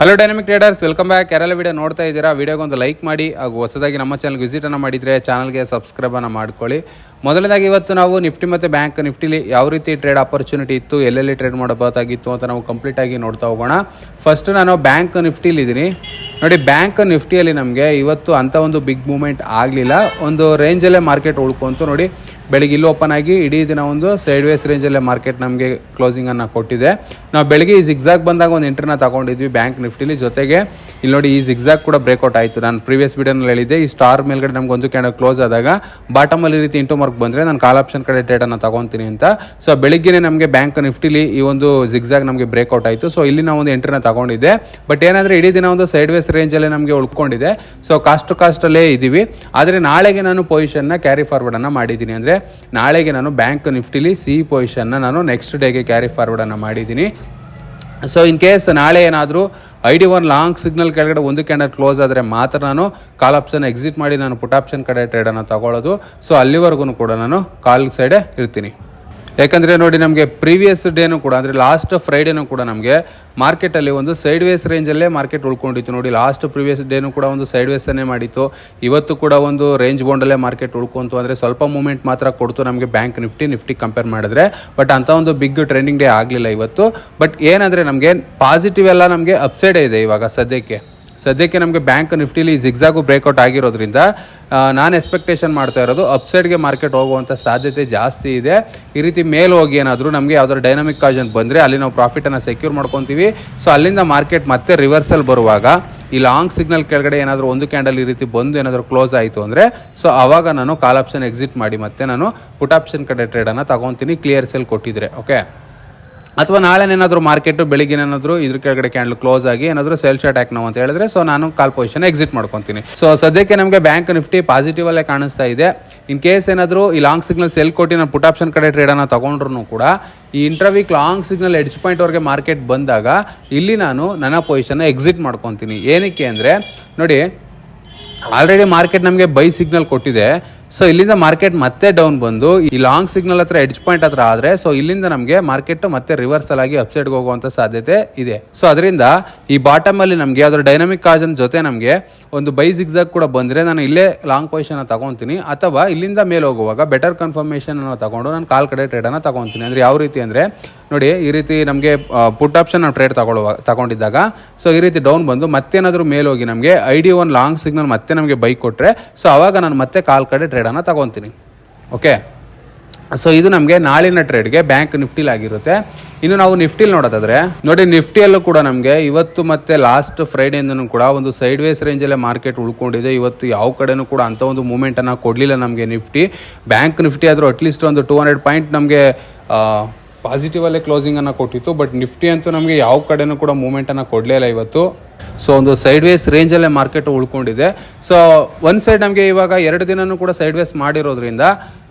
Hello dynamic traders welcome back ಯಾರೆಲ್ಲ video ನೋಡ್ತಾ ಇದ್ದೀರಾ ವಿಡಿಯೋಗೆ ಒಂದು ಲೈಕ್ ಮಾಡಿ. ಹಾಗೂ ಹೊಸದಾಗಿ ನಮ್ಮ ಚಾನಲ್ಗೆ ವಿಸಿಟನ್ನು ಮಾಡಿದರೆ ಚಾನಲ್ಗೆ ಸಬ್ಸ್ಕ್ರೈಬನ್ನು ಮಾಡ್ಕೊಳ್ಳಿ. ಮೊದಲನೇದಾಗಿ ಇವತ್ತು ನಾವು ನಿಫ್ಟಿ ಮತ್ತು ಬ್ಯಾಂಕ್ ನಿಫ್ಟಿಲಿ ಯಾವ ರೀತಿ ಟ್ರೇಡ್ ಆಪರ್ಚುನಿಟಿ ಇತ್ತು, ಎಲ್ಲೆಲ್ಲಿ ಟ್ರೇಡ್ ಮಾಡಬಹುದಾಗಿತ್ತು ಅಂತ ನಾವು ಕಂಪ್ಲೀಟ್ ಆಗಿ ನೋಡ್ತಾ ಹೋಗೋಣ. ಫಸ್ಟ್ ನಾನು ಬ್ಯಾಂಕ್ ನಿಫ್ಟಿಲಿ ಇದ್ದೀನಿ. ನೋಡಿ ಬ್ಯಾಂಕ್ ನಿಫ್ಟಿಯಲ್ಲಿ ನಮಗೆ ಇವತ್ತು ಅಂಥ ಒಂದು ಬಿಗ್ ಮೂಮೆಂಟ್ ಆಗಲಿಲ್ಲ. ಒಂದು ರೇಂಜಲ್ಲೇ ಮಾರ್ಕೆಟ್ ಉಳ್ಕೊಂತು. ನೋಡಿ ಬೆಳಿಗ್ಗೆ ಇಲ್ಲಿ ಓಪನ್ ಆಗಿ ಇಡೀ ದಿನ ಒಂದು ಸೈಡ್ ವೇಸ್ ರೇಂಜಲ್ಲೇ ಮಾರ್ಕೆಟ್ ನಮಗೆ ಕ್ಲೋಸಿಂಗನ್ನು ಕೊಟ್ಟಿದೆ. ನಾವು ಬೆಳಿಗ್ಗೆ ಈ ಜಿಗ್ಸಾಗ್ ಬಂದಾಗ ಒಂದು ಎಂಟ್ರನ್ನ ತಗೊಂಡಿದ್ವಿ ಬ್ಯಾಂಕ್ ನಿಫ್ಟಿಲಿ ಜೊತೆಗೆ ಇಲ್ಲಿ ನೋಡಿ ಈ ಜಿಗ್ಸಾಗ್ ಕೂಡ ಬ್ರೇಕ್ಔಟ್ ಆಯಿತು. ನಾನು ಪ್ರೀವಿಯಸ್ ವಿಡಿಯೋನಲ್ಲಿ ಹೇಳಿದ್ದೆ, ಈ ಸ್ಟಾರ್ ಮೇಲ್ಗಡೆ ನಮ್ಗೆ ಒಂದು ಕ್ಯಾಂಡಲ್ ಕ್ಲೋಸ್ ಆದಾಗ ಬಾಟಮಲ್ಲಿ ಅಲ್ಲಿ ರೀತಿ ಇಂಟು ಮಾರ್ಕ್ ಬಂದರೆ ನಾನು ಕಾಲ್ ಆಪ್ಷನ್ ಕಡೆ ಡೇಟನ್ನು ತಗೊತೀನಿ ಅಂತ. ಸೊ ಬೆಳಿಗ್ಗೆನೇ ನಮಗೆ ಬ್ಯಾಂಕ್ ನಿಫ್ಟಿಲಿ ಈ ಒಂದು ಜಿಗ್ಸಾಗ್ ನಮಗೆ ಬ್ರೇಕ್ಔಟ್ ಆಯಿತು. ಸೊ ಇಲ್ಲಿ ನಾವು ಒಂದು ಎಂಟ್ರನ್ನ ತಗೊಂಡಿದ್ದೆ. ಬಟ್ ಏನಾದರೆ ಇಡೀ ದಿನ ಒಂದು ಸೈಡ್ ವೇಸ್ ರೇಂಜಲ್ಲೇ ನಮಗೆ ಉಳ್ಕೊಂಡಿದೆ. ಸೊ ಕಾಸ್ಟ್ ಟು ಕಾಸ್ಟಲ್ಲೇ ಇದ್ದೀವಿ ಆದರೆ ನಾಳೆಗೆ ನಾನು ಪೊಸಿಷನ್ನ ಕ್ಯಾರಿ ಫಾರ್ವರ್ಡನ್ನು ಮಾಡಿದ್ದೀನಿ. ಅಂದರೆ ನಾಳೆಗೆ ನಾನು ಬ್ಯಾಂಕ್ ನಿಫ್ಟಿಲಿ ಸಿ ಪೊಸಿಷನ್ನ ನಾನು ನೆಕ್ಸ್ಟ್ ಡೇಗೆ ಕ್ಯಾರಿ ಫಾರ್ವರ್ಡನ್ನು ಮಾಡಿದ್ದೀನಿ. ಸೊ ಇನ್ ಕೇಸ್ ನಾಳೆ ಏನಾದರೂ I D one long signal ಕೆಳಗಡೆ ಒಂದು ಕ್ಯಾಂಡಲ್ ಕ್ಲೋಸ್ ಆದರೆ ಮಾತ್ರ ನಾನು ಕಾಲ್ ಆಪ್ಷನ್ ಎಕ್ಸಿಟ್ ಮಾಡಿ ನಾನು ಪುಟ್ ಆಪ್ಷನ್ ಕಡೆ ಟ್ರೇಡನ್ನು ತಗೊಳ್ಳೋದು. ಸೊ ಅಲ್ಲಿವರೆಗೂ ಕೂಡ ನಾನು ಕಾಲ್ ಸೈಡೇ ಇರ್ತೀನಿ. ಯಾಕಂದರೆ ನೋಡಿ ನಮಗೆ ಪ್ರೀವಿಯಸ್ ಡೇನು ಕೂಡ, ಅಂದರೆ ಲಾಸ್ಟ್ ಫ್ರೈಡೇನೂ ಕೂಡ ನಮಗೆ ಮಾರ್ಕೆಟಲ್ಲಿ ಒಂದು ಸೈಡ್ ವೇಸ್ ರೇಂಜಲ್ಲೇ ಮಾರ್ಕೆಟ್ ಉಳ್ಕೊಂಡಿತ್ತು. ನೋಡಿ ಲಾಸ್ಟ್ ಪ್ರೀವಿಯಸ್ ಡೇನು ಕೂಡ ಒಂದು ಸೈಡ್ ವೇಸನ್ನೇ ಮಾಡಿತ್ತು. ಇವತ್ತು ಕೂಡ ಒಂದು ರೇಂಜ್ ಬೌಂಡಲ್ಲೇ ಮಾರ್ಕೆಟ್ ಉಳ್ಕೊಂತು. ಅಂದರೆ ಸ್ವಲ್ಪ ಮೂಮೆಂಟ್ ಮಾತ್ರ ಕೊಡ್ತು ನಮಗೆ ಬ್ಯಾಂಕ್ ನಿಫ್ಟಿ ನಿಫ್ಟಿ ಕಂಪೇರ್ ಮಾಡಿದ್ರೆ. ಬಟ್ ಅಂಥ ಒಂದು ಬಿಗ್ ಟ್ರೆಂಡಿಂಗ್ ಡೇ ಆಗಲಿಲ್ಲ ಇವತ್ತು. ಬಟ್ ಏನಂದರೆ ನಮಗೆ ಪಾಸಿಟಿವ್ ಎಲ್ಲ ನಮಗೆ ಅಪ್ಸೈಡೇ ಇದೆ ಇವಾಗ ಸದ್ಯಕ್ಕೆ. ಸದ್ಯಕ್ಕೆ ನಮಗೆ ಬ್ಯಾಂಕ್ ನಿಫ್ಟಿಲಿ ಜಿಗ್ಸಾಗು ಬ್ರೇಕ್ಔಟ್ ಆಗಿರೋದ್ರಿಂದ ನಾನು ಎಕ್ಸ್ಪೆಕ್ಟೇಷನ್ ಮಾಡ್ತಾ ಇರೋದು ಅಪ್ಸೈಡ್ಗೆ ಮಾರ್ಕೆಟ್ ಹೋಗುವಂಥ ಸಾಧ್ಯತೆ ಜಾಸ್ತಿ ಇದೆ. ಈ ರೀತಿ ಮೇಲೆ ಹೋಗಿ ಏನಾದರೂ ನಮಗೆ ಯಾವ್ದಾದ್ರು ಡೈನಾಮಿಕ್ ಕಾಜನ್ ಬಂದರೆ ಅಲ್ಲಿ ನಾವು ಪ್ರಾಫಿಟನ್ನು ಸೆಕ್ಯೂರ್ ಮಾಡ್ಕೊತೀವಿ. ಸೊ ಅಲ್ಲಿಂದ ಮಾರ್ಕೆಟ್ ಮತ್ತೆ ರಿವರ್ಸಲ್ ಬರುವಾಗ, ಈ ಲಾಂಗ್ ಸಿಗ್ನಲ್ ಕೆಳಗಡೆ ಏನಾದರೂ ಒಂದು ಕ್ಯಾಂಡಲ್ ಈ ರೀತಿ ಬಂದು ಏನಾದರೂ ಕ್ಲೋಸ್ ಆಯಿತು ಅಂದರೆ ಸೊ ಆವಾಗ ನಾನು ಕಾಲ್ ಆಪ್ಷನ್ ಎಕ್ಸಿಟ್ ಮಾಡಿ ಮತ್ತೆ ನಾನು ಪುಟ್ ಆಪ್ಷನ್ ಕಡೆ ಟ್ರೇಡನ್ನು ತಗೊತೀನಿ ಕ್ಲಿಯರ್ ಸೆಲ್ ಕೊಟ್ಟಿದ್ರೆ ಓಕೆ ಅಥವಾ ನಾಳೆ ಏನಾದರೂ ಮಾರ್ಕೆಟು ಬೆಳಿಗ್ಗೆ ಏನಾದರೂ ಇದ್ರ ಕೆಳಗಡೆ ಕ್ಯಾಂಡಲ್ ಕ್ಲೋಸ್ ಆಗಿ ಏನಾದರೂ ಸೇಲ್ ಶಾರ್ಟ್ ಹಾಕ್ ನಾವು ಅಂತ ಹೇಳಿದ್ರೆ ಸೊ ನಾನು ಕಾಲ್ ಪೊಸಿಷನ್ ಎಕ್ಸಿಟ್ ಮಾಡ್ಕೊತೀನಿ. ಸೊ ಸದ್ಯಕ್ಕೆ ನಮಗೆ ಬ್ಯಾಂಕ್ ನಿಫ್ಟಿ ಪಾಸಿಟಿವ್ ಅಲ್ಲೇ ಕಾಣಿಸ್ತಾ ಇದೆ. ಇನ್ ಕೇಸ್ ಏನಾದರೂ ಈ ಲಾಂಗ್ ಸಿಗ್ನಲ್ ಸೆಲ್ ಕೊಟ್ಟು ನಾನು ಪುಟ್ ಆಪ್ಷನ್ ಕಡೆ ಟ್ರೇಡನ್ನು ತಗೊಂಡ್ರು ಕೂಡ, ಈ ಇಂಟರ್ವೀಕ್ ಲಾಂಗ್ ಸಿಗ್ನಲ್ ಎಡ್ಜ್ ಪಾಯಿಂಟ್ವರೆಗೆ ಮಾರ್ಕೆಟ್ ಬಂದಾಗ ಇಲ್ಲಿ ನಾನು ನನ್ನ ಪೊಸಿಷನ್ನ ಎಕ್ಸಿಟ್ ಮಾಡ್ಕೊತೀನಿ. ಏನಕ್ಕೆ ಅಂದರೆ, ನೋಡಿ ಆಲ್ರೆಡಿ ಮಾರ್ಕೆಟ್ ನಮಗೆ ಬೈ ಸಿಗ್ನಲ್ ಕೊಟ್ಟಿದೆ. ಸೊ ಇಲ್ಲಿಂದ ಮಾರ್ಕೆಟ್ ಮತ್ತೆ ಡೌನ್ ಬಂದು, ಈ ಲಾಂಗ್ ಸಿಗ್ನಲ್ ಹತ್ರ ಎಡ್ಜ್ ಪಾಯಿಂಟ್ ಹತ್ರ ಆದ್ರೆ ಸೊ ಇಲ್ಲಿಂದ ನಮಗೆ ಮಾರ್ಕೆಟ್ ಮತ್ತೆ ರಿವರ್ಸಲ್ ಆಗಿ ಅಪ್ಸೈಡ್ಗೆ ಹೋಗುವಂತ ಸಾಧ್ಯತೆ ಇದೆ. ಸೊ ಅದರಿಂದ ಈ ಬಾಟಮ್ ಅಲ್ಲಿ ನಮಗೆ ಅದರ ಡೈನಾಮಿಕ್ ಕಾಜನ್ ಜೊತೆ ನಮಗೆ ಒಂದು ಬೈ ಸಿಗ್ಸಾಗ್ ಕೂಡ ಬಂದ್ರೆ ನಾನು ಇಲ್ಲೇ ಲಾಂಗ್ ಪೊಸಿಷನ್ ತಗೊಂತೀನಿ, ಅಥವಾ ಇಲ್ಲಿಂದ ಮೇಲೆ ಹೋಗುವಾಗ ಬೆಟರ್ ಕನ್ಫರ್ಮೇಷನ್ ತಗೊಂಡು ನಾನು ಕಾಲ್ ಕಡೆ ಟ್ರೇಡ್ ಅನ್ನ ತಗೊಂತೀನಿ. ಅಂದ್ರೆ ಯಾವ ರೀತಿ ಅಂದ್ರೆ ನೋಡಿ, ಈ ರೀತಿ ನಮಗೆ ಪುಟ್ ಆಪ್ಷನ್ ನಾವು ಟ್ರೇಡ್ ತಗೊಳ್ಳುವ, ತಗೊಂಡಿದ್ದಾಗ. ಸೊ ಈ ರೀತಿ ಡೌನ್ ಬಂದು ಮತ್ತೇನಾದರೂ ಮೇಲೋಗಿ ನಮಗೆ I D one long signal ಮತ್ತೆ ನಮಗೆ ಬೈಕ್ ಕೊಟ್ಟರೆ ಸೊ ಆವಾಗ ನಾನು ಮತ್ತೆ ಕಾಲ್ ಕಡೆ ಟ್ರೇಡನ್ನು ತಗೊತೀನಿ. ಓಕೆ ಸೊ ಇದು ನಮಗೆ ನಾಳಿನ ಟ್ರೇಡ್ಗೆ ಬ್ಯಾಂಕ್ ನಿಫ್ಟಿಲಿ ಆಗಿರುತ್ತೆ. ಇನ್ನು ನಾವು ನಿಫ್ಟಿಲಿ ನೋಡೋದಾದ್ರೆ, ನೋಡಿ ನಿಫ್ಟಿಯಲ್ಲೂ ಕೂಡ ನಮಗೆ ಇವತ್ತು ಮತ್ತೆ ಲಾಸ್ಟ್ ಫ್ರೈಡೆಯಿಂದನೂ ಕೂಡ ಒಂದು ಸೈಡ್ ವೇಸ್ ರೇಂಜಲ್ಲೇ ಮಾರ್ಕೆಟ್ ಉಳ್ಕೊಂಡಿದೆ. ಇವತ್ತು ಯಾವ ಕಡೆನೂ ಕೂಡ ಅಂಥ ಒಂದು ಮೂಮೆಂಟನ್ನು ಕೊಡಲಿಲ್ಲ ನಮಗೆ ನಿಫ್ಟಿ ಬ್ಯಾಂಕ್ ನಿಫ್ಟಿ ಆದರೂ ಅಟ್ಲೀಸ್ಟ್ ಒಂದು ಟೂ ಹಂಡ್ರೆಡ್ ಪಾಯಿಂಟ್ ನಮಗೆ ಪಾಸಿಟಿವ್ ಅಲ್ಲೇ ಕ್ಲೋಸಿಂಗ್ ಅನ್ನ ಕೊಟ್ಟಿತ್ತು ಬಟ್ ನಿಫ್ಟಿ ಅಂತೂ ನಮಗೆ ಯಾವ ಕಡೆನೂ ಕೂಡ ಮೂಮೆಂಟ್ ಅನ್ನ ಕೊಡಲೇ ಇಲ್ಲ ಇವತ್ತು. ಸೊ ಒಂದು ಸೈಡ್ ವೇಸ್ ರೇಂಜಲ್ಲೇ ಮಾರ್ಕೆಟ್ ಉಳ್ಕೊಂಡಿದೆ. ಸೊ ಒಂದು ಸೈಡ್ ನಮಗೆ ಇವಾಗ ಎರಡು ದಿನನೂ ಕೂಡ ಸೈಡ್ ವೇಸ್ ಮಾಡಿರೋದ್ರಿಂದ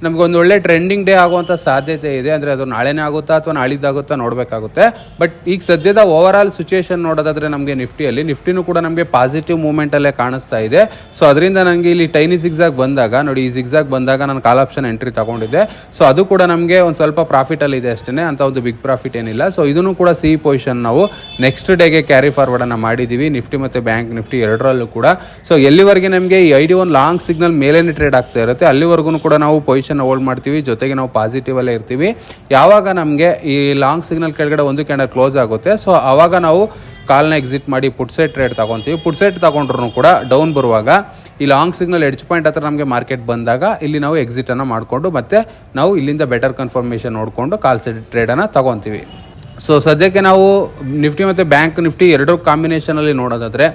ನಮಗೆ ಒಂದು ಒಳ್ಳೆ ಟ್ರೆಂಡಿಂಗ್ ಡೇ ಆಗುವಂಥ ಸಾಧ್ಯತೆ ಇದೆ. ಅಂದರೆ ಅದು ನಾಳೆನೇ ಆಗುತ್ತಾ ಅಥವಾ ನಾಳಿದ್ದಾಗುತ್ತಾ ನೋಡಬೇಕಾಗುತ್ತೆ. ಬಟ್ ಈಗ ಸದ್ಯದ ಓವರ್ ಆಲ್ ಸಿಚುಯೇಷನ್ ನೋಡೋದಾದ್ರೆ ನಮಗೆ ನಿಫ್ಟಿಯಲ್ಲಿ, ನಿಫ್ಟಿನೂ ಕೂಡ ನಮಗೆ ಪಾಸಿಟಿವ್ ಮೂಮೆಂಟಲ್ಲೇ ಕಾಣಿಸ್ತಾ ಇದೆ. ಸೊ ಅದರಿಂದ ನನಗೆ ಇಲ್ಲಿ ಟೈನಿ ಸಿಗ್ಸಾಗ್ ಬಂದಾಗ, ನೋಡಿ ಈ ಸಿಗ್ಸಾಗ್ ಬಂದಾಗ ನಾನು ಕಾಲ್ ಆಪ್ಷನ್ ಎಂಟ್ರಿ ತಗೊಂಡಿದ್ದೆ. ಸೊ ಅದು ಕೂಡ ನಮಗೆ ಒಂದು ಸ್ವಲ್ಪ ಪ್ರಾಫಿಟಲ್ಲಿ ಇದೆ ಅಷ್ಟೇ ಅಂತ ಒಂದು ಬಿಗ್ ಪ್ರಾಫಿಟ್ ಏನಿಲ್ಲ. ಸೊ ಇದನ್ನು ಕೂಡ ಸಿ ಪೊಸಿಷನ್ ನಾವು ನೆಕ್ಸ್ಟ್ ಡೇಗೆ ಕ್ಯಾರಿ ಫಾರ್ವರ್ಡನ್ನು ಮಾಡಿದ್ದೀವಿ ನಿಫ್ಟಿ ಮತ್ತು ಬ್ಯಾಂಕ್ ನಿಫ್ಟಿ ಎರಡರಲ್ಲೂ ಕೂಡ. ಸೊ ಎಲ್ಲಿವರೆಗೆ ನಮಗೆ ಈ I D one long signal ಮೇಲೇನೆ ಟ್ರೇಡ್ ಆಗ್ತಾ ಇರುತ್ತೆ, ಅಲ್ಲಿವರೆಗೂ ಕೂಡ ನಾವು ಪೊಸಿಷನ್ ಹೋಲ್ಡ್ ಮಾಡ್ತೀವಿ, ಜೊತೆಗೆ ನಾವು ಪಾಸಿಟಿವ್ ಅಲ್ಲೇ ಇರ್ತೀವಿ. ಯಾವಾಗ ನಮಗೆ ಈ ಲಾಂಗ್ ಸಿಗ್ನಲ್ ಕೆಳಗಡೆ ಒಂದು ಕ್ಯಾಂಡಲ್ ಕ್ಲೋಸ್ ಆಗುತ್ತೆ ಸೊ ಆವಾಗ ನಾವು ಕಾಲ್ನ ಎಕ್ಸಿಟ್ ಮಾಡಿ ಪುಟ್ ಸೈಡ್ ಟ್ರೇಡ್ ತಗೊತೀವಿ. ಪುಟ್ ಸೈಡ್ ತಗೊಂಡ್ರು ಕೂಡ ಡೌನ್ ಬರುವಾಗ ಈ ಲಾಂಗ್ ಸಿಗ್ನಲ್ ಎಡ್ಜ್ ಪಾಯಿಂಟ್ ಹತ್ರ ನಮಗೆ ಮಾರ್ಕೆಟ್ ಬಂದಾಗ ಇಲ್ಲಿ ನಾವು ಎಕ್ಸಿಟನ್ನು ಮಾಡಿಕೊಂಡು ಮತ್ತೆ ನಾವು ಇಲ್ಲಿಂದ ಬೆಟರ್ ಕನ್ಫರ್ಮೇಷನ್ ನೋಡಿಕೊಂಡು ಕಾಲ್ ಸೈಡ್ ಟ್ರೇಡನ್ನು ತಗೊತೀವಿ. ಸೊ ಸದ್ಯಕ್ಕೆ ನಾವು ನಿಫ್ಟಿ ಮತ್ತು ಬ್ಯಾಂಕ್ ನಿಫ್ಟಿ ಎರಡೂ ಕಾಂಬಿನೇಷನಲ್ಲಿ ನೋಡೋದಾದರೆ,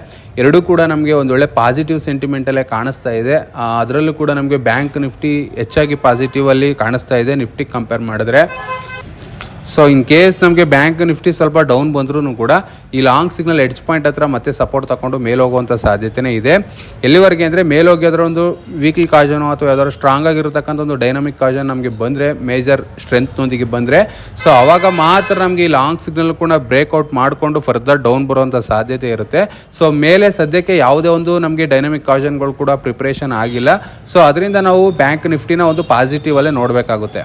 ಎರಡೂ ಕೂಡ ನಮಗೆ ಒಂದು ಒಳ್ಳೆ ಪಾಸಿಟಿವ್ ಸೆಂಟಿಮೆಂಟಲ್ಲೇ ಕಾಣಿಸ್ತಾ ಇದೆ. ಅದರಲ್ಲೂ ಕೂಡ ನಮಗೆ ಬ್ಯಾಂಕ್ ನಿಫ್ಟಿ ಹೆಚ್ಚಾಗಿ ಪಾಸಿಟಿವಲ್ಲಿ ಕಾಣಿಸ್ತಾ ಇದೆ, ನಿಫ್ಟಿ ಕಂಪೇರ್ ಮಾಡಿದ್ರೆ. ಸೊ ಇನ್ ಕೇಸ್ ನಮಗೆ ಬ್ಯಾಂಕ್ ನಿಫ್ಟಿ ಸ್ವಲ್ಪ ಡೌನ್ ಬಂದ್ರೂ ಕೂಡ, ಈ ಲಾಂಗ್ ಸಿಗ್ನಲ್ ಎಡ್ಜ್ ಪಾಯಿಂಟ್ ಹತ್ರ ಮತ್ತೆ ಸಪೋರ್ಟ್ ತಗೊಂಡು ಮೇಲೆ ಹೋಗುವಂಥ ಸಾಧ್ಯತೆನೇ ಇದೆ. ಎಲ್ಲಿವರೆಗೆ ಅಂದರೆ ಅದರ ಒಂದು ವೀಕ್ಲಿ ಕಾಜನೋ ಅಥವಾ ಯಾವ್ದಾದ್ರು ಸ್ಟ್ರಾಂಗ್ ಆಗಿರತಕ್ಕಂಥ ಒಂದು ಡೈನಾಮಿಕ್ ಕಾಜನ್ ನಮಗೆ ಬಂದರೆ ಮೇಜರ್ ಸ್ಟ್ರೆಂತ್ನೊಂದಿಗೆ ಬಂದರೆ ಸೊ ಅವಾಗ ಮಾತ್ರ ನಮಗೆ ಈ ಲಾಂಗ್ ಸಿಗ್ನಲ್ ಕೂಡ ಬ್ರೇಕ್ಔಟ್ ಮಾಡಿಕೊಂಡು ಫರ್ದರ್ ಡೌನ್ ಬರುವಂಥ ಸಾಧ್ಯತೆ ಇರುತ್ತೆ. ಸೊ ಮೇಲೆ ಸದ್ಯಕ್ಕೆ ಯಾವುದೇ ಒಂದು ನಮಗೆ ಡೈನಾಮಿಕ್ ಕಾಜನ್ಗಳು ಕೂಡ ಪ್ರಿಪ್ರೇಷನ್ ಆಗಿಲ್ಲ. ಸೊ ಅದರಿಂದ ನಾವು ಬ್ಯಾಂಕ್ ನಿಫ್ಟಿನ ಒಂದು ಪಾಸಿಟಿವ್ ಅಲ್ಲೇ ನೋಡಬೇಕಾಗುತ್ತೆ.